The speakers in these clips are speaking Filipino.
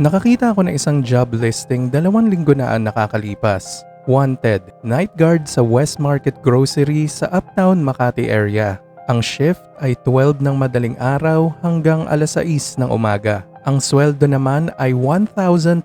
Nakakita ako ng isang job listing dalawang linggo na ang nakakalipas. Wanted, night guard sa West Market Grocery sa Uptown Makati area. Ang shift ay 12 ng madaling araw hanggang alas 6 ng umaga. Ang sweldo naman ay 1,200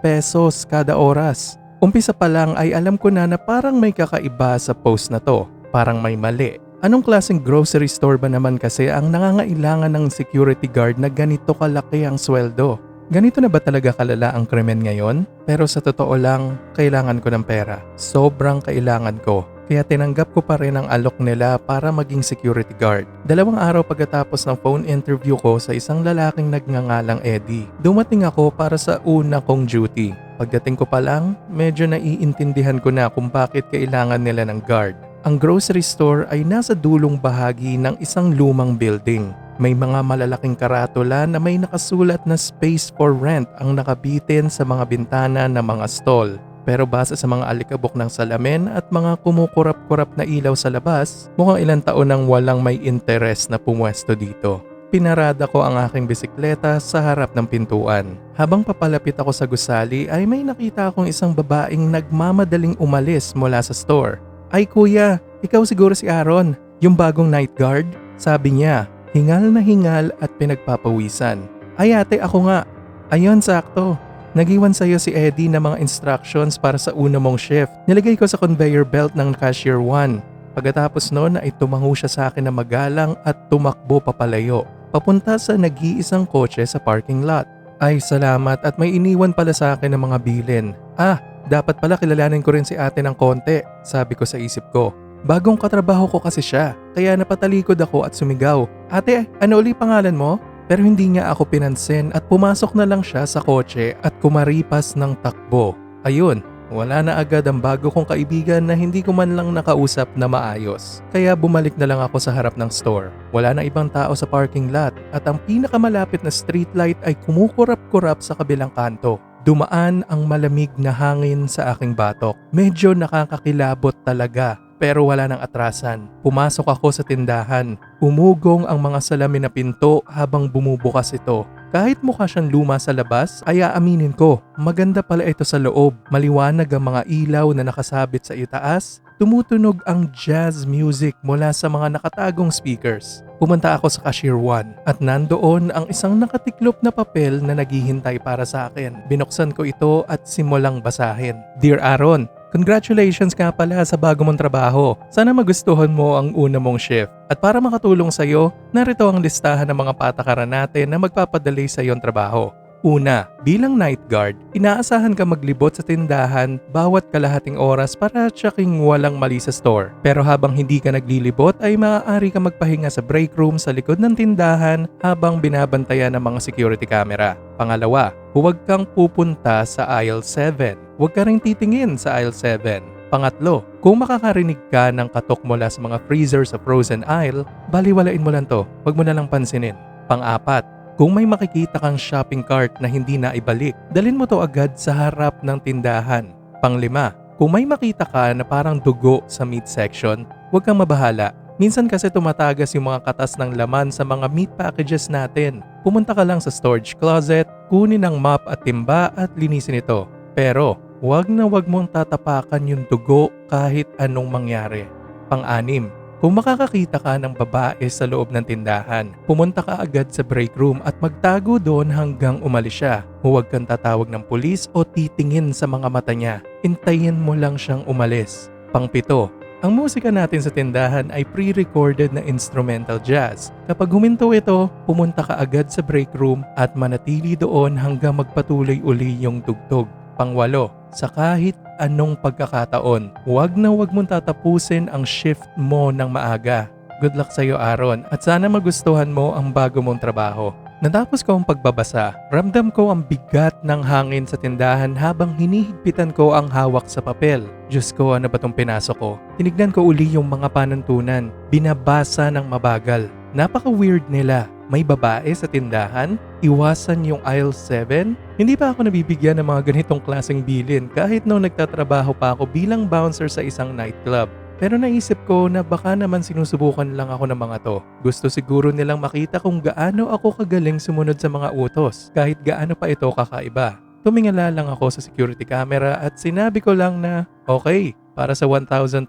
pesos kada oras. Umpisa pa lang ay alam ko na na parang may kakaiba sa post na to. Parang may mali. Anong klaseng grocery store ba naman kasi ang nangangailangan ng security guard na ganito kalaki ang sweldo? Ganito na ba talaga kalala ang krimen ngayon? Pero sa totoo lang, kailangan ko ng pera. Sobrang kailangan ko. Kaya tinanggap ko pa rin ang alok nila para maging security guard. Dalawang araw pagkatapos ng phone interview ko sa isang lalaking nagngangalang Eddie, dumating ako para sa una kong duty. Pagdating ko pa lang, medyo naiintindihan ko na kung bakit kailangan nila ng guard. Ang grocery store ay nasa dulong bahagi ng isang lumang building. May mga malalaking karatula na may nakasulat na space for rent ang nakabitin sa mga bintana ng mga stall. Pero base sa mga alikabok ng salamin at mga kumukurap-kurap na ilaw sa labas, mukhang ilang taon nang walang may interes na pumwesto dito. Pinarada ko ang aking bisikleta sa harap ng pintuan. Habang papalapit ako sa gusali ay may nakita akong isang babaeng nagmamadaling umalis mula sa store. Ay kuya, ikaw siguro si Aaron, yung bagong night guard? Sabi niya, hingal na hingal at pinagpapawisan. Ay ate ako nga. Ayun sakto. Nagiwan sa iyo si Eddie ng mga instructions para sa una mong shift. Nilagay ko sa conveyor belt ng cashier 1. Pagkatapos noon ay tumango siya sa akin na magalang at tumakbo papalayo. Papunta sa nag-iisang kotse sa parking lot. Ay salamat at may iniwan pala sa akin ng mga bilin. Ah, dapat pala kilalanin ko rin si ate ng konti, sabi ko sa isip ko. Bagong katrabaho ko kasi siya, kaya napatalikod ako at sumigaw. Ate, ano uli pangalan mo? Pero hindi niya ako pinansin at pumasok na lang siya sa kotse at kumaripas ng takbo. Ayun, wala na agad ang bago kong kaibigan na hindi ko man lang nakausap na maayos. Kaya bumalik na lang ako sa harap ng store. Wala na ibang tao sa parking lot at ang pinakamalapit na streetlight ay kumukurap-kurap sa kabilang kanto. Dumaan ang malamig na hangin sa aking batok. Medyo nakakakilabot talaga pero wala nang atrasan. Pumasok ako sa tindahan. Umugong ang mga salamin na pinto habang bumubukas ito. Kahit mukha siyang luma sa labas, ay aaminin ko, maganda pala ito sa loob. Maliwanag ang mga ilaw na nakasabit sa itaas. Tumutunog ang jazz music mula sa mga nakatagong speakers. Pumunta ako sa cashier 1 at nandoon ang isang nakatiklop na papel na naghihintay para sa akin. Binuksan ko ito at simulang basahin. Dear Aaron, Congratulations nga pala sa bago mong trabaho. Sana magustuhan mo ang una mong shift. At para makatulong sa iyo, narito ang listahan ng mga patakaran natin na magpapadali sa iyong trabaho. Una, bilang night guard, inaasahan ka maglibot sa tindahan bawat kalahating oras para checking walang mali sa store. Pero habang hindi ka naglilibot ay maaari ka magpahinga sa break room sa likod ng tindahan habang binabantayan ng mga security camera. Pangalawa, huwag kang pupunta sa aisle 7 huwag ka rin titingin sa aisle 7. Pangatlo, kung makakarinig ka ng katok mula sa mga freezer sa frozen aisle, baliwalain mo lang to, huwag mo na lang pansinin. Pang-apat, kung may makikita kang shopping cart na hindi na ibalik, dalin mo to agad sa harap ng tindahan. Panglima, kung may makita ka na parang dugo sa meat section, huwag kang mabahala. Minsan kasi tumatagas yung mga katas ng laman sa mga meat packages natin. Pumunta ka lang sa storage closet, kunin ang mop at timba at linisin ito. Pero Huwag na huwag mong tatapakan yung dugo kahit anong mangyari. Pang-anim, kung makakakita ka ng babae sa loob ng tindahan, pumunta ka agad sa break room at magtago doon hanggang umalis siya. Huwag kang tatawag ng pulis o titingin sa mga mata niya. Intayin mo lang siyang umalis. Pangpito, ang musika natin sa tindahan ay pre-recorded na instrumental jazz. Kapag huminto ito, pumunta ka agad sa break room at manatili doon hanggang magpatuloy uli yung tugtog. Pangwalo, sa kahit anong pagkakataon, huwag na huwag mong tatapusin ang shift mo ng maaga. Good luck sa iyo Aaron at sana magustuhan mo ang bago mong trabaho. Natapos ko ang pagbabasa, ramdam ko ang bigat ng hangin sa tindahan habang hinihigpitan ko ang hawak sa papel. Diyos ko, ano ba itong pinasok ko? Tinignan ko uli yung mga panuntunan. Binabasa ng mabagal. Napaka-weird nila. May babae sa tindahan? Iwasan yung aisle 7? Hindi pa ako nabibigyan ng mga ganitong klaseng bilin kahit nung nagtatrabaho pa ako bilang bouncer sa isang nightclub. Pero naisip ko na baka naman sinusubukan lang ako ng mga to. Gusto siguro nilang makita kung gaano ako kagaling sumunod sa mga utos, kahit gaano pa ito kakaiba. Tumingala lang ako sa security camera at sinabi ko lang na, okay, para sa 1,200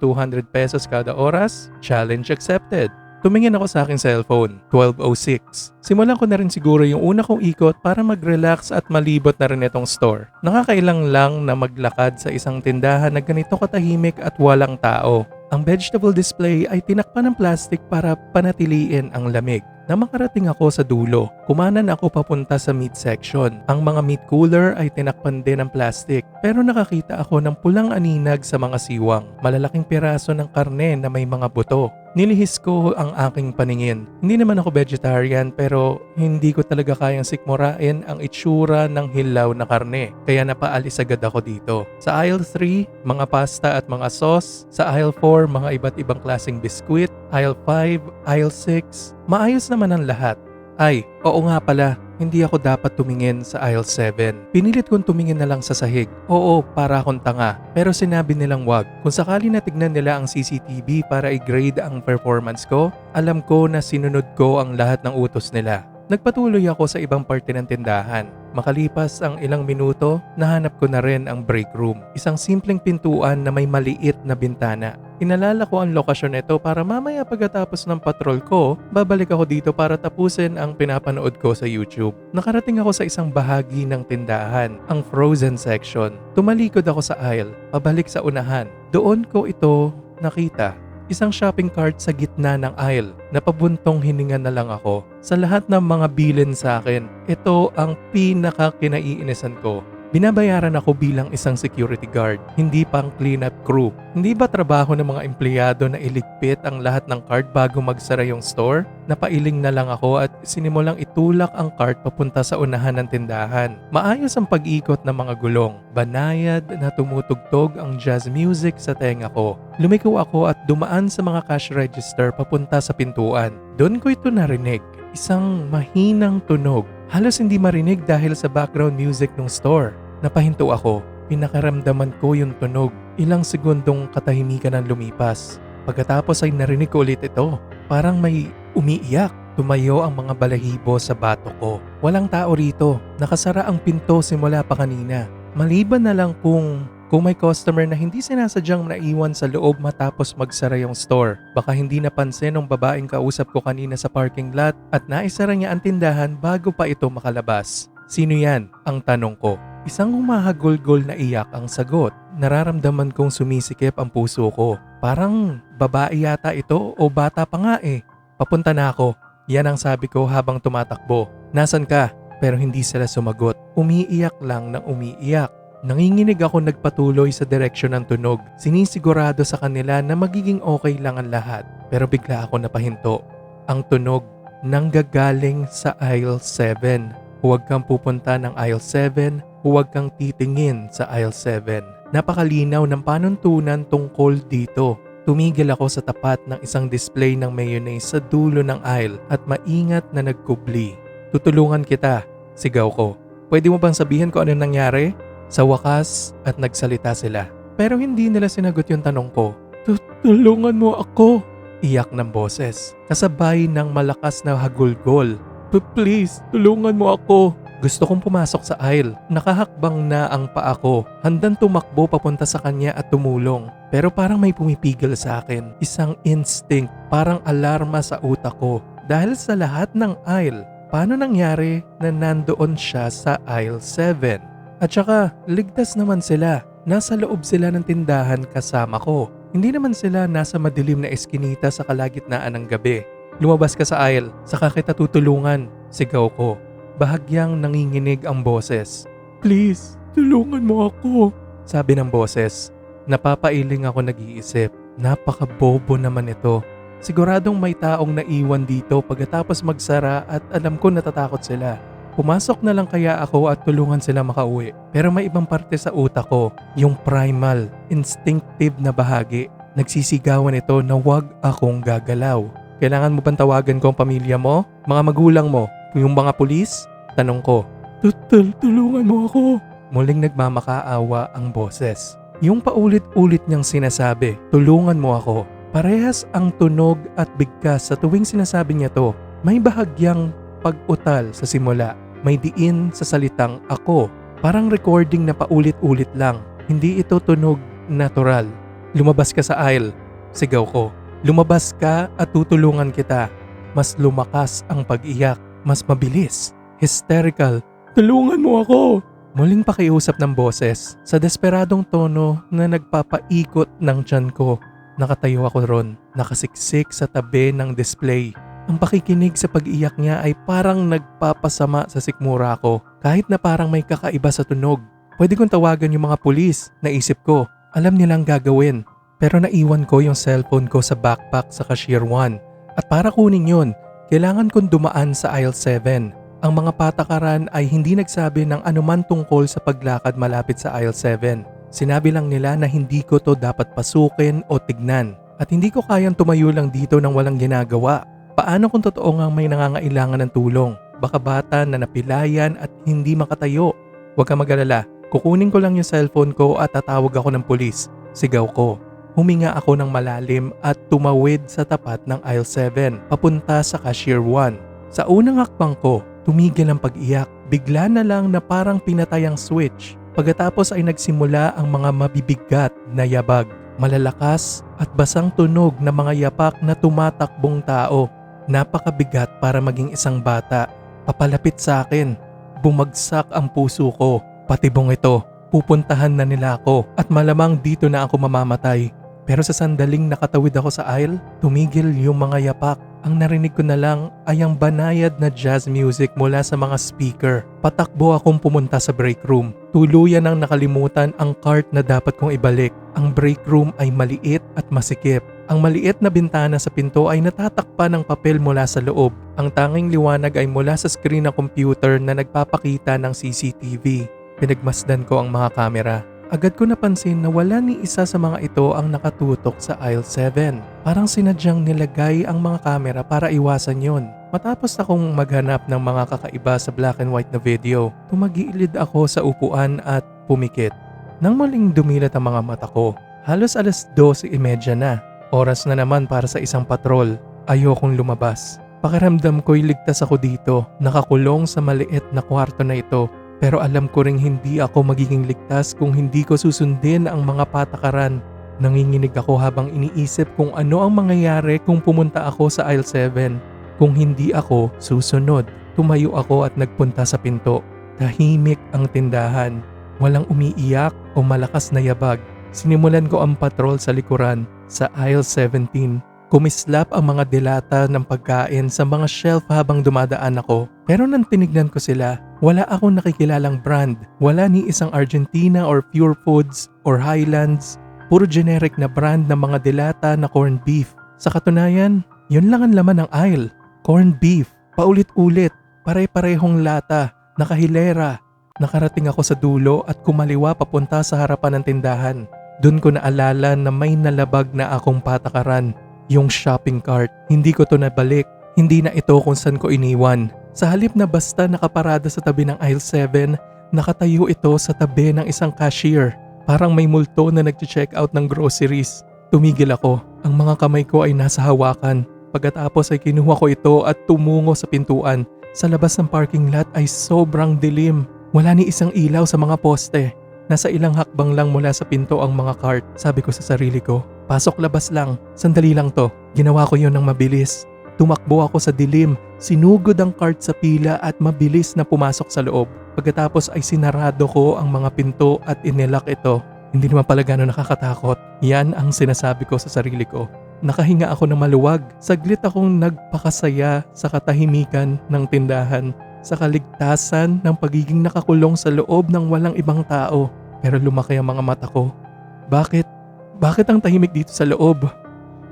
pesos kada oras, challenge accepted. Tumingin ako sa aking cellphone, 12.06. Simulan ko na rin siguro yung una kong ikot para mag-relax at malibot na rin itong store. Nakakailang lang na maglakad sa isang tindahan na ganito katahimik at walang tao. Ang vegetable display ay tinakpan ng plastic para panatiliin ang lamig. Na makarating ako sa dulo, kumanan ako papunta sa meat section. Ang mga meat cooler ay tinakpan din ng plastic pero nakakita ako ng pulang aninag sa mga siwang. Malalaking piraso ng karne na may mga buto. Nilihis ko ang aking paningin. Hindi naman ako vegetarian pero hindi ko talaga kayang sikmurain ang itsura ng hilaw na karne. Kaya napaalis agad ako dito. Sa aisle 3, mga pasta at mga sauce. Sa aisle 4, mga iba't ibang klaseng biskwit. Aisle 5, aisle 6. Maayos naman ang lahat. Ay, oo nga pala, hindi ako dapat tumingin sa aisle 7. Pinilit kong tumingin na lang sa sahig. Oo, para akong tanga. Pero sinabi nilang wag. Kung sakali na tignan nila ang CCTV para i-grade ang performance ko, alam ko na sinunod ko ang lahat ng utos nila. Nagpatuloy ako sa ibang parte ng tindahan. Makalipas ang ilang minuto, nahanap ko na rin ang break room. Isang simpleng pintuan na may maliit na bintana. Inalala ko ang lokasyon nito para mamaya pagkatapos ng patrol ko, babalik ako dito para tapusin ang pinapanood ko sa YouTube. Nakarating ako sa isang bahagi ng tindahan, ang frozen section. Tumalikod ako sa aisle, pabalik sa unahan. Doon ko ito nakita. Isang shopping cart sa gitna ng aisle. Napabuntong hininga na lang ako. Sa lahat ng mga bilin sa akin, ito ang pinaka kinaiinisan ko. Binabayaran ako bilang isang security guard, hindi pang cleanup crew. Hindi ba trabaho ng mga empleyado na iligpit ang lahat ng cart bago magsara yung store? Napailing na lang ako at sinimulang itulak ang cart papunta sa unahan ng tindahan. Maayos ang pag-ikot ng mga gulong. Banayad na tumutugtog ang jazz music sa tenga ko. Lumiko ako at dumaan sa mga cash register papunta sa pintuan. Doon ko ito narinig. Isang mahinang tunog Halos hindi marinig dahil sa background music ng store. Napahinto ako. Pinakaramdaman ko yung tunog. Ilang segundong katahimikan ang lumipas. Pagkatapos ay narinig ko ulit ito. Parang may umiiyak. Tumayo ang mga balahibo sa bato ko. Walang tao rito. Nakasara ang pinto simula pa kanina. Maliban na lang kung kung may customer na hindi sinasadyang naiwan sa loob matapos magsara yung store, baka hindi napansin ng babaeng kausap ko kanina sa parking lot at naisara niya ang tindahan bago pa ito makalabas. Sino yan? Ang tanong ko. Isang humahagulgol na iyak ang sagot. Nararamdaman kong sumisikip ang puso ko. Parang babae yata ito o bata pa nga eh. Papunta na ako. Yan ang sabi ko habang tumatakbo. Nasaan ka? Pero hindi sila sumagot. Umiiyak lang ng umiiyak. Nanginginig ako nagpatuloy sa direksyon ng tunog. Sinisigurado sa kanila na magiging okay lang ang lahat. Pero bigla ako napahinto. Ang tunog nanggagaling sa aisle 7. Huwag kang pupunta ng aisle 7, huwag kang titingin sa aisle 7. Napakalinaw ng panuntunan tungkol dito. Tumigil ako sa tapat ng isang display ng mayonnaise sa dulo ng aisle at maingat na nagkubli. Tutulungan kita, sigaw ko. Pwede mo bang sabihin ko ano nangyari? Sa wakas at nagsalita sila. Pero hindi nila sinagot yung tanong ko. Tutulungan mo ako. Iyak ng boses. Kasabay ng malakas na hagulgol. Please, tulungan mo ako. Gusto kong pumasok sa aisle. Nakahakbang na ang paa ko. Handang tumakbo papunta sa kanya at tumulong. Pero parang may pumipigil sa akin. Isang instinct, parang alarma sa utak ko. Dahil sa lahat ng aisle, paano nangyari na nandoon siya sa aisle 7? At saka, ligtas naman sila. Nasa loob sila ng tindahan kasama ko. Hindi naman sila nasa madilim na eskinita sa kalagitnaan ng gabi. Lumabas ka sa aisle, saka kita tutulungan. Sigaw ko. Bahagyang nanginginig ang boses. Please, tulungan mo ako. Sabi ng boses. Napapailing ako nag-iisip. Napakabobo naman ito. Siguradong may taong naiwan dito pagkatapos magsara at alam ko natatakot sila. Pumasok na lang kaya ako at tulungan sila makauwi. Pero may ibang parte sa utak ko, yung primal, instinctive na bahagi. Nagsisigawan ito na wag akong gagalaw. Kailangan mo bang tawagan ko ang pamilya mo? Mga magulang mo? Yung mga pulis? Tanong ko. Tutul, tulungan mo ako. Muling nagmamakaawa ang boses. Yung paulit-ulit niyang sinasabi, tulungan mo ako. Parehas ang tunog at bigkas sa tuwing sinasabi niya to. May bahagyang pag-utal sa simula. May diin sa salitang ako. Parang recording na paulit-ulit lang. Hindi ito tunog natural. Lumabas ka sa aisle. Sigaw ko. Lumabas ka at tutulungan kita. Mas lumakas ang pag-iyak. Mas mabilis. Hysterical. Tulungan mo ako! Muling pakiusap ng boses sa desperadong tono na nagpapaikot ng tiyan ko. Nakatayo ako ron, nakasiksik sa tabi ng display. Ang pakikinig sa pag-iyak niya ay parang nagpapasama sa sikmura ko kahit na parang may kakaiba sa tunog. Pwede kong tawagan yung mga pulis, naisip ko. Alam nilang gagawin. Pero naiwan ko yung cellphone ko sa backpack sa cashier 1. At para kunin yun, kailangan kong dumaan sa aisle 7. Ang mga patakaran ay hindi nagsabi ng anuman tungkol sa paglakad malapit sa aisle 7. Sinabi lang nila na hindi ko to dapat pasukin o tignan. At hindi ko kayang tumayo lang dito nang walang ginagawa. Paano kung totoo ngang may nangangailangan ng tulong? Baka bata na napilayan at hindi makatayo. Huwag ka mag-alala, kukunin ko lang yung cellphone ko at tatawag ako ng pulis. Sigaw ko. Huminga ako ng malalim at tumawid sa tapat ng aisle 7 papunta sa cashier 1. Sa unang hakbang ko, tumigil ang pag-iyak. Bigla na lang na parang pinatay ang switch. Pagkatapos ay nagsimula ang mga mabibigat na yabag. Malalakas at basang tunog na mga yapak na tumatakbong tao. Napakabigat para maging isang bata. Papalapit sa akin. Bumagsak ang puso ko. Patibong ito. Pupuntahan na nila ako at malamang dito na ako mamamatay. Pero sa sandaling nakatawid ako sa aisle, tumigil yung mga yapak. Ang narinig ko na lang ay ang banayad na jazz music mula sa mga speaker. Patakbo akong pumunta sa break room. Tuluyan ang nakalimutan ang cart na dapat kong ibalik. Ang break room ay maliit at masikip. Ang maliit na bintana sa pinto ay natatakpan ng papel mula sa loob. Ang tanging liwanag ay mula sa screen ng computer na nagpapakita ng CCTV. Pinagmasdan ko ang mga kamera. Agad ko napansin na wala ni isa sa mga ito ang nakatutok sa aisle 7. Parang sinadyang nilagay ang mga kamera para iwasan yon. Matapos akong maghanap ng mga kakaiba sa black and white na video, tumagilid ako sa upuan at pumikit. Nang maling dumilat ang mga mata ko, halos alas 12.30 na. Oras na naman para sa isang patrol. Ayokong lumabas. Pakiramdam ko'y ligtas ako dito, nakakulong sa maliit na kwarto na ito pero alam ko ring hindi ako magiging ligtas kung hindi ko susundin ang mga patakaran. Nanginginig ako habang iniisip kung ano ang mangyayari kung pumunta ako sa aisle 7. Kung hindi ako susunod, tumayo ako at nagpunta sa pinto. Tahimik ang tindahan. Walang umiiyak o malakas na yabag. Sinimulan ko ang patrol sa likuran sa aisle 17. Kumislap ang mga dilata ng pagkain sa mga shelf habang dumadaan ako. Pero nang tinignan ko sila, wala akong nakikilalang brand. Wala ni isang Argentina or Pure Foods or Highlands. Puro generic na brand ng mga dilata na corned beef. Sa katunayan, yun lang ang laman ng aisle. Corned beef. Paulit-ulit. Pare-parehong lata. Nakahilera. Nakarating ako sa dulo at kumaliwa papunta sa harapan ng tindahan. Doon ko naalala na may nalabag na akong patakaran. Yung shopping cart. Hindi ko to nabalik. Hindi na ito kung saan ko iniwan. Sa halip na basta nakaparada sa tabi ng aisle 7, nakatayo ito sa tabi ng isang cashier. Parang may multo na nag-check out ng groceries. Tumigil ako. Ang mga kamay ko ay nasa hawakan. Pagkatapos ay kinuha ko ito at tumungo sa pintuan. Sa labas ng parking lot ay sobrang dilim. Wala ni isang ilaw sa mga poste. Nasa ilang hakbang lang mula sa pinto ang mga cart. Sabi ko sa sarili ko, pasok labas lang. Sandali lang to. Ginawa ko yon ng mabilis. Tumakbo ako sa dilim, sinugod ang cart sa pila at mabilis na pumasok sa loob. Pagkatapos ay sinarado ko ang mga pinto at inilak ito. Hindi naman pala gano'n nakakatakot. Yan ang sinasabi ko sa sarili ko. Nakahinga ako ng maluwag. Saglit akong nagpakasaya sa katahimikan ng tindahan. Sa kaligtasan ng pagiging nakakulong sa loob ng walang ibang tao. Pero lumaki ang mga mata ko. Bakit? Bakit ang tahimik dito sa loob?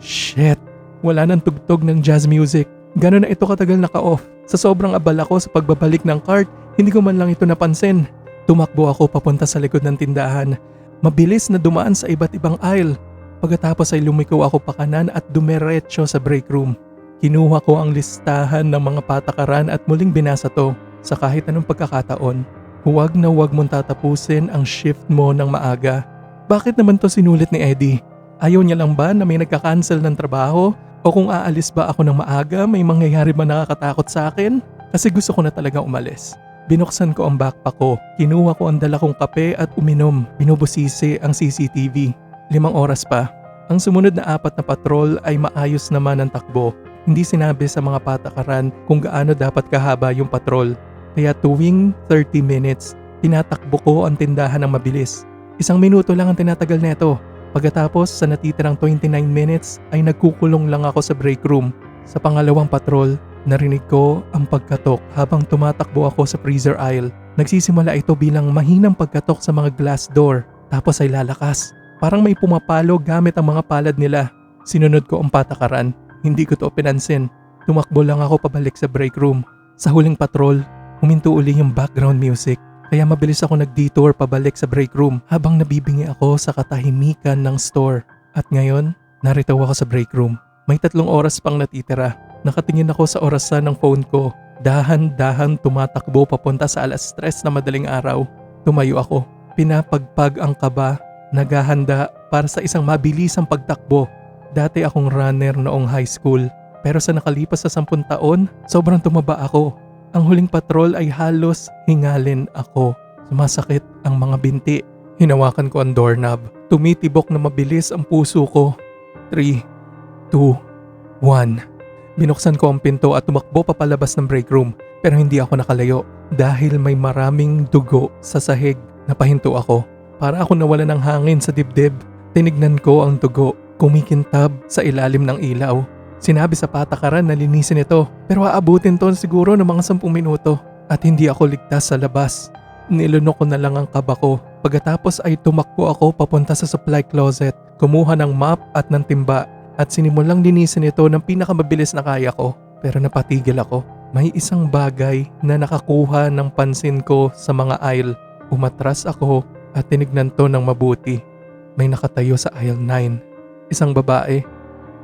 Shit! Wala nang tugtog ng jazz music. Gano'n na ito katagal naka-off. Sa sobrang abala ko sa pagbabalik ng cart, hindi ko man lang ito napansin. Tumakbo ako papunta sa likod ng tindahan. Mabilis na dumaan sa iba't ibang aisle. Pagkatapos ay lumiko ako pa kanan at dumiretso sa break room. Kinuha ko ang listahan ng mga patakaran at muling binasa to sa kahit anong pagkakataon. Huwag na huwag mong tatapusin ang shift mo ng maaga. Bakit naman to sinulit ni Eddie? Ayaw niya lang ba na may nagka-cancel ng trabaho? O kung aalis ba ako ng maaga, may mangyayari ba nakakatakot sa akin? Kasi gusto ko na talaga umalis. Binuksan ko ang backpack ko, kinuha ko ang dala kong kape at uminom. Binubusisi ang CCTV. Limang oras pa. Ang sumunod na apat na patrol ay maayos naman ang takbo. Hindi sinabi sa mga patakaran kung gaano dapat kahaba yung patrol. Kaya tuwing 30 minutes, tinatakbo ko ang tindahan ng mabilis. Isang minuto lang ang tinatagal nito. Pagkatapos sa natitirang 29 minutes ay nagkukulong lang ako sa break room. Sa pangalawang patrol, narinig ko ang pagkatok habang tumatakbo ako sa freezer aisle. Nagsisimula ito bilang mahinang pagkatok sa mga glass door tapos ay lalakas. Parang may pumapalo gamit ang mga palad nila. Sinunod ko ang patakaran. Hindi ko to pinansin. Tumakbo lang ako pabalik sa break room. Sa huling patrol, huminto uli yung background music. Kaya mabilis ako nag-detour pabalik sa break room habang nabibingi ako sa katahimikan ng store. At ngayon, narito ako sa break room. May tatlong oras pang natitira. Nakatingin ako sa orasan ng phone ko. Dahan-dahan tumatakbo papunta sa alas stress na madaling araw. Tumayo ako. Pinapagpag ang kaba. Naghahanda para sa isang mabilisang pagtakbo. Dati akong runner noong high school. Pero sa nakalipas sa sampun taon, sobrang tumaba ako. Ang huling patrol ay halos hingalin ako. Sumasakit ang mga binti. Hinawakan ko ang doorknob. Tumitibok na mabilis ang puso ko. 3, 2, 1. Binuksan ko ang pinto at tumakbo papalabas ng break room pero hindi ako nakalayo dahil may maraming dugo sa sahig. Napahinto ako. Para ako nawala ng hangin sa dibdib. Tinignan ko ang dugo kumikintab sa ilalim ng ilaw. Sinabi sa patakaran na linisin ito pero aabutin to siguro ng mga 10 minuto at hindi ako ligtas sa labas. Nilunok ko na lang ang kaba ko. Pagkatapos ay tumakbo ako papunta sa supply closet, kumuha ng mop at ng timba at sinimulang linisin ito ng pinakamabilis na kaya ko. Pero napatigil ako. May isang bagay na nakakuha ng pansin ko sa mga aisle. Umatras ako at tinignan to ng mabuti. May nakatayo sa aisle 9. Isang babae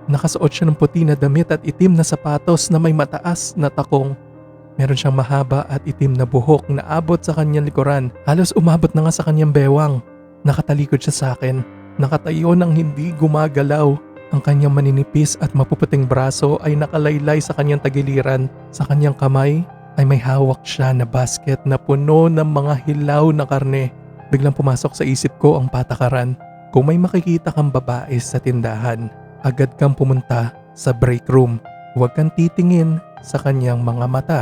Nakasuot siya ng puti na damit at itim na sapatos na may mataas na takong. Meron siyang mahaba at itim na buhok na abot sa kanyang likuran. Halos umabot na nga sa kanyang bewang. Nakatalikod siya sa akin. Nakatayo ng hindi gumagalaw. Ang kanyang maninipis at mapuputing braso ay nakalaylay sa kanyang tagiliran. Sa kanyang kamay ay may hawak siya na basket na puno ng mga hilaw na karne. Biglang pumasok sa isip ko ang patakaran. Kung may makikita kang babae sa tindahan, agad kang pumunta sa break room. Huwag kang titingin sa kanyang mga mata.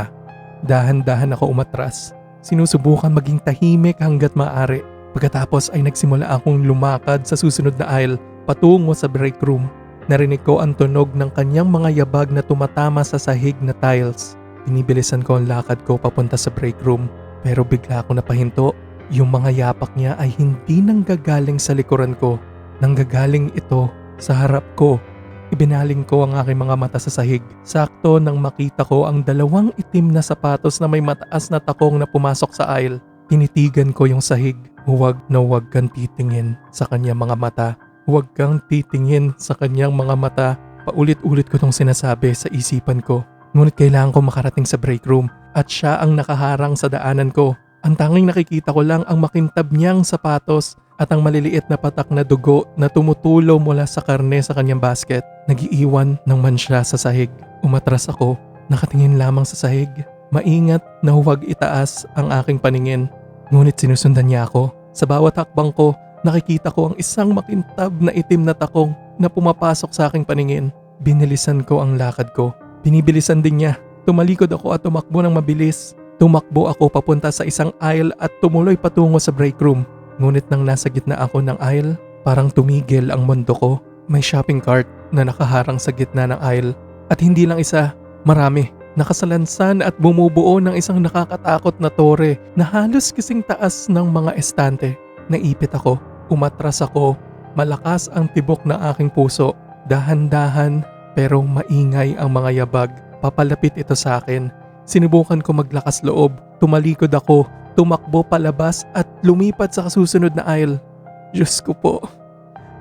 Dahan-dahan ako umatras. Sinusubukan maging tahimik hanggat maaari. Pagkatapos ay nagsimula akong lumakad sa susunod na aisle patungo sa break room. Narinig ko ang tunog ng kanyang mga yabag na tumatama sa sahig na tiles. Binibilisan ko ang lakad ko papunta sa break room pero bigla ako napahinto. Yung mga yapak niya ay hindi nanggagaling sa likuran ko. Nanggagaling ito sa harap ko. Ibinaling ko ang aking mga mata sa sahig. Sakto nang makita ko ang dalawang itim na sapatos na may mataas na takong na pumasok sa aisle. Tinitigan ko yung sahig. Huwag na huwag kang titingin sa kanyang mga mata. Huwag kang titingin sa kanyang mga mata. Paulit-ulit ko tong sinasabi sa isipan ko. Ngunit kailangan ko makarating sa break room at siya ang nakaharang sa daanan ko. Ang tanging nakikita ko lang ang makintab niyang sapatos at ang maliliit na patak na dugo na tumutulo mula sa karne sa kanyang basket. Nagiiwan ng mansya sa sahig. Umatras ako, nakatingin lamang sa sahig. Maingat na huwag itaas ang aking paningin. Ngunit sinusundan niya ako. Sa bawat hakbang ko, nakikita ko ang isang makintab na itim na takong na pumapasok sa aking paningin. Binilisan ko ang lakad ko. Binibilisan din niya. Tumalikod ako at tumakbo ng mabilis. Tumakbo ako papunta sa isang aisle at tumuloy patungo sa break room. Ngunit nang nasa gitna ako ng aisle, parang tumigil ang mundo ko. May shopping cart na nakaharang sa gitna ng aisle. At hindi lang isa, marami. Nakasalansan at bumubuo ng isang nakakatakot na tore na halos kasing taas ng mga estante. Naipit ako, umatras ako, malakas ang tibok ng aking puso. Dahan-dahan pero maingay ang mga yabag. Papalapit ito sa akin. Sinubukan ko maglakas loob. Tumalikod ako tumakbo palabas at lumipat sa kasusunod na aisle. Diyos ko po.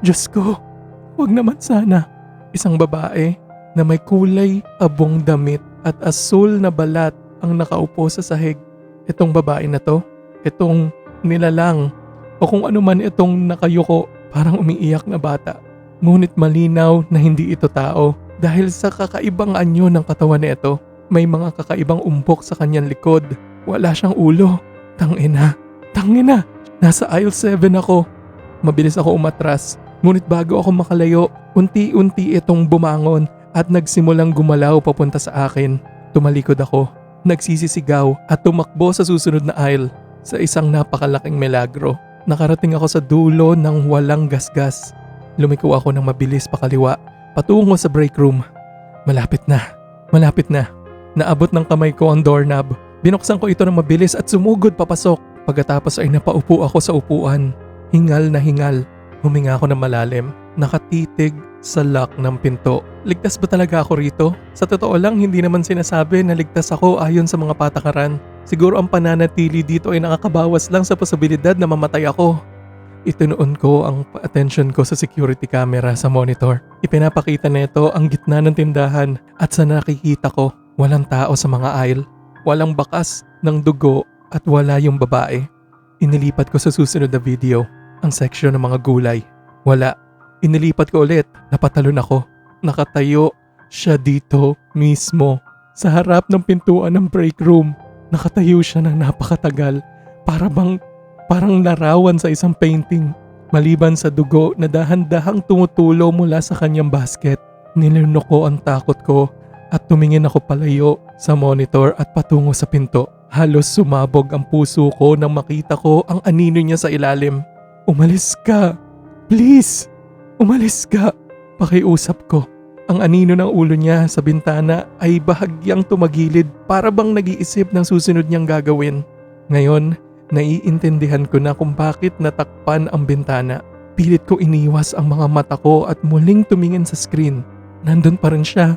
Diyos ko. Huwag naman sana. Isang babae na may kulay abong damit at asul na balat ang nakaupo sa sahig. Itong babae na to, itong nilalang o kung ano man itong nakayuko parang umiiyak na bata. Ngunit malinaw na hindi ito tao dahil sa kakaibang anyo ng katawan nito. May mga kakaibang umpok sa kanyang likod. Wala siyang ulo. Tangina. Tangina. Nasa aisle 7 ako. Mabilis ako umatras. Ngunit bago ako makalayo, unti-unti itong bumangon at nagsimulang gumalaw papunta sa akin. Tumalikod ako nagsisisigaw at tumakbo sa susunod na aisle sa isang napakalaking milagro. Nakarating ako sa dulo ng walang gasgas. Lumiko ako ng mabilis pakaliwa, patungo sa break room. Malapit na, malapit na. Naabot ng kamay ko ang doorknob. Binuksan ko ito ng mabilis at sumugod papasok. Pagkatapos ay napaupo ako sa upuan. Hingal na hingal. Huminga ako ng malalim. Nakatitig sa lock ng pinto. Ligtas ba talaga ako rito? Sa totoo lang, hindi naman sinasabi na ligtas ako ayon sa mga patakaran. Siguro ang pananatili dito ay nakakabawas lang sa posibilidad na mamatay ako. Itinuon ko ang attention ko sa security camera sa monitor. Ipinapakita nito ang gitna ng tindahan at sa nakikita ko, walang tao sa mga aisle. Walang bakas ng dugo at wala yung babae. Inilipat ko sa susunod na video ang section ng mga gulay. Wala Inilipat ko ulit, napatalon ako. Nakatayo siya dito mismo sa harap ng pintuan ng break room. Nakatayo siya ng napakatagal para bang parang larawan sa isang painting. Maliban sa dugo na dahan-dahang tumutulo mula sa kanyang basket, nilunok ko ang takot ko at tumingin ako palayo sa monitor at patungo sa pinto. Halos sumabog ang puso ko nang makita ko ang anino niya sa ilalim. Umalis ka! Please! Umalis ka! Pakiusap ko. Ang anino ng ulo niya sa bintana ay bahagyang tumagilid para bang nag-iisip ng susunod niyang gagawin. Ngayon, naiintindihan ko na kung bakit natakpan ang bintana. Pilit ko iniwas ang mga mata ko at muling tumingin sa screen. Nandun pa rin siya.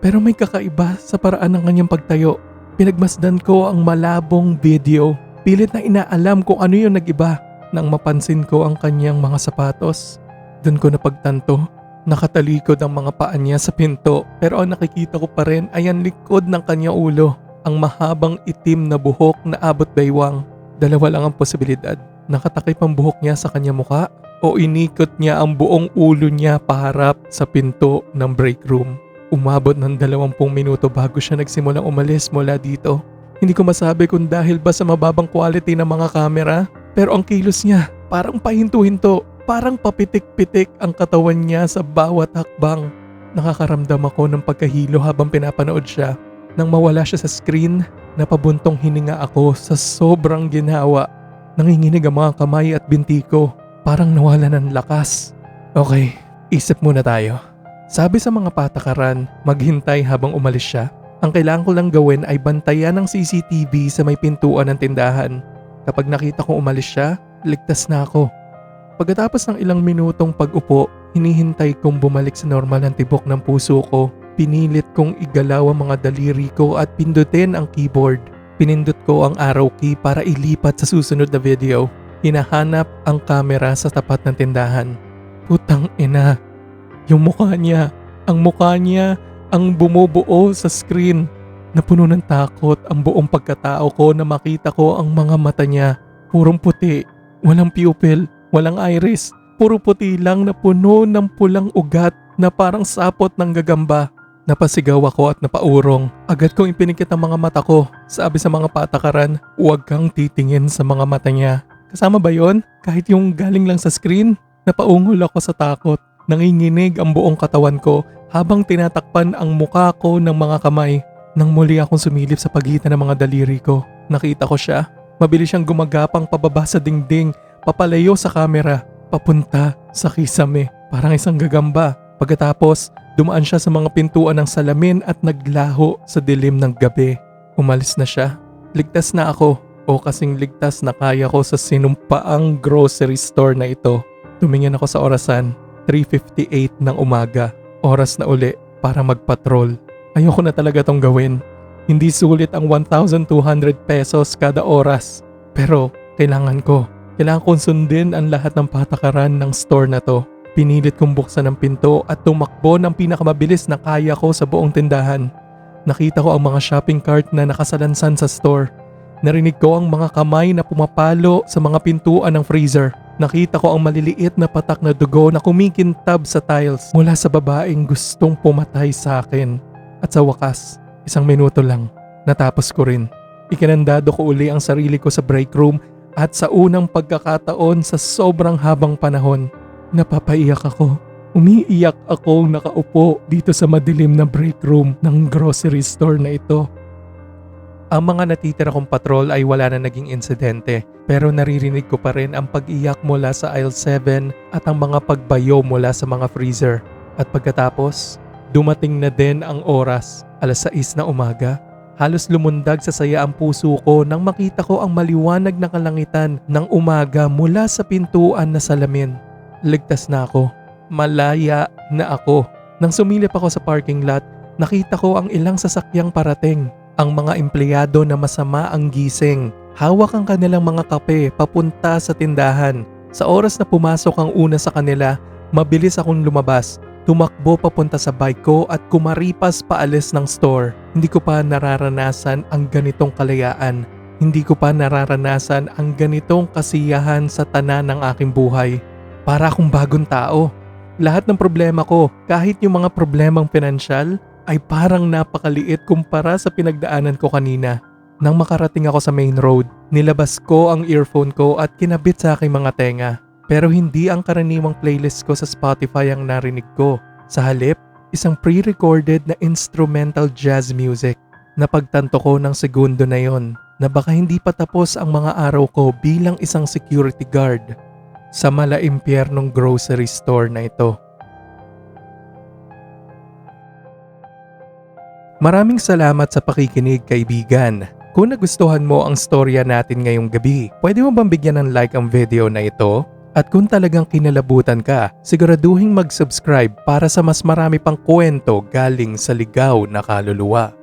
Pero may kakaiba sa paraan ng kanyang pagtayo. Pinagmasdan ko ang malabong video. Pilit na inaalam kung ano yung nagiba nang mapansin ko ang kanyang mga sapatos. Doon ko napagtanto, nakatalikod ang mga paa niya sa pinto pero ang nakikita ko pa rin ay ang likod ng kanyang ulo, ang mahabang itim na buhok na abot baywang. Dalawa lang ang posibilidad. Nakatakip ang buhok niya sa kanyang muka o inikot niya ang buong ulo niya paharap sa pinto ng break room. Umabot ng dalawampung minuto bago siya nagsimulang umalis mula dito. Hindi ko masabi kung dahil ba sa mababang quality ng mga kamera, pero ang kilos niya parang pahinto-hinto Parang papitik-pitik ang katawan niya sa bawat hakbang. Nakakaramdam ako ng pagkahilo habang pinapanood siya. Nang mawala siya sa screen, napabuntong hininga ako sa sobrang ginawa. Nanginginig ang mga kamay at binti ko. Parang nawala ng lakas. Okay, isip muna tayo. Sabi sa mga patakaran, maghintay habang umalis siya. Ang kailangan ko lang gawin ay bantayan ng CCTV sa may pintuan ng tindahan. Kapag nakita kong umalis siya, ligtas na ako. Pagkatapos ng ilang minutong pag-upo, hinihintay kong bumalik sa normal ang tibok ng puso ko. Pinilit kong igalaw ang mga daliri ko at pindutin ang keyboard. Pinindot ko ang arrow key para ilipat sa susunod na video. Hinahanap ang kamera sa tapat ng tindahan. Putang ina. Yung mukha niya, ang mukha niya ang bumubuo sa screen. Napuno ng takot ang buong pagkatao ko na makita ko ang mga mata niya. Purong puti, walang pupil, Walang iris, puro puti lang na puno ng pulang ugat na parang sapot ng gagamba. Napasigaw ako at napaurong. Agad kong ipinikit ang mga mata ko. Sabi sa mga patakaran, huwag kang titingin sa mga mata niya. Kasama ba yon? Kahit yung galing lang sa screen? Napaungol ako sa takot. Nanginginig ang buong katawan ko habang tinatakpan ang muka ko ng mga kamay. Nang muli akong sumilip sa pagitan ng mga daliri ko, nakita ko siya. Mabilis siyang gumagapang pababa sa dingding papalayo sa kamera, papunta sa kisame, parang isang gagamba. Pagkatapos, dumaan siya sa mga pintuan ng salamin at naglaho sa dilim ng gabi. Umalis na siya. Ligtas na ako o kasing ligtas na kaya ko sa sinumpaang grocery store na ito. Tumingin ako sa orasan, 3.58 ng umaga. Oras na uli para magpatrol. Ayoko na talaga tong gawin. Hindi sulit ang 1,200 pesos kada oras. Pero kailangan ko. Kailangan kong sundin ang lahat ng patakaran ng store na to. Pinilit kong buksan ang pinto at tumakbo ng pinakamabilis na kaya ko sa buong tindahan. Nakita ko ang mga shopping cart na nakasalansan sa store. Narinig ko ang mga kamay na pumapalo sa mga pintuan ng freezer. Nakita ko ang maliliit na patak na dugo na kumikintab sa tiles mula sa babaeng gustong pumatay sa akin. At sa wakas, isang minuto lang, natapos ko rin. Ikinandado ko uli ang sarili ko sa break room at sa unang pagkakataon sa sobrang habang panahon, napapaiyak ako. Umiiyak ako nakaupo dito sa madilim na break room ng grocery store na ito. Ang mga natitira kong patrol ay wala na naging insidente pero naririnig ko pa rin ang pag-iyak mula sa aisle 7 at ang mga pagbayo mula sa mga freezer. At pagkatapos, dumating na din ang oras, alas 6 na umaga. Halos lumundag sa saya ang puso ko nang makita ko ang maliwanag na kalangitan ng umaga mula sa pintuan na salamin. Ligtas na ako. Malaya na ako. Nang sumilip ako sa parking lot, nakita ko ang ilang sasakyang parating. Ang mga empleyado na masama ang gising. Hawak ang kanilang mga kape papunta sa tindahan. Sa oras na pumasok ang una sa kanila, mabilis akong lumabas. Tumakbo papunta sa bike ko at kumaripas paalis ng store. Hindi ko pa nararanasan ang ganitong kalayaan. Hindi ko pa nararanasan ang ganitong kasiyahan sa tanan ng aking buhay. Para akong bagong tao. Lahat ng problema ko, kahit yung mga problemang pinansyal, ay parang napakaliit kumpara sa pinagdaanan ko kanina. Nang makarating ako sa main road, nilabas ko ang earphone ko at kinabit sa aking mga tenga. Pero hindi ang karaniwang playlist ko sa Spotify ang narinig ko. Sa halip, isang pre-recorded na instrumental jazz music. Napagtanto ko ng segundo na yon na baka hindi pa tapos ang mga araw ko bilang isang security guard sa malaimpyernong grocery store na ito. Maraming salamat sa pakikinig kaibigan. Kung nagustuhan mo ang storya natin ngayong gabi, pwede mo bang bigyan ng like ang video na ito? At kung talagang kinalabutan ka, siguraduhin mag-subscribe para sa mas marami pang kwento galing sa ligaw na kaluluwa.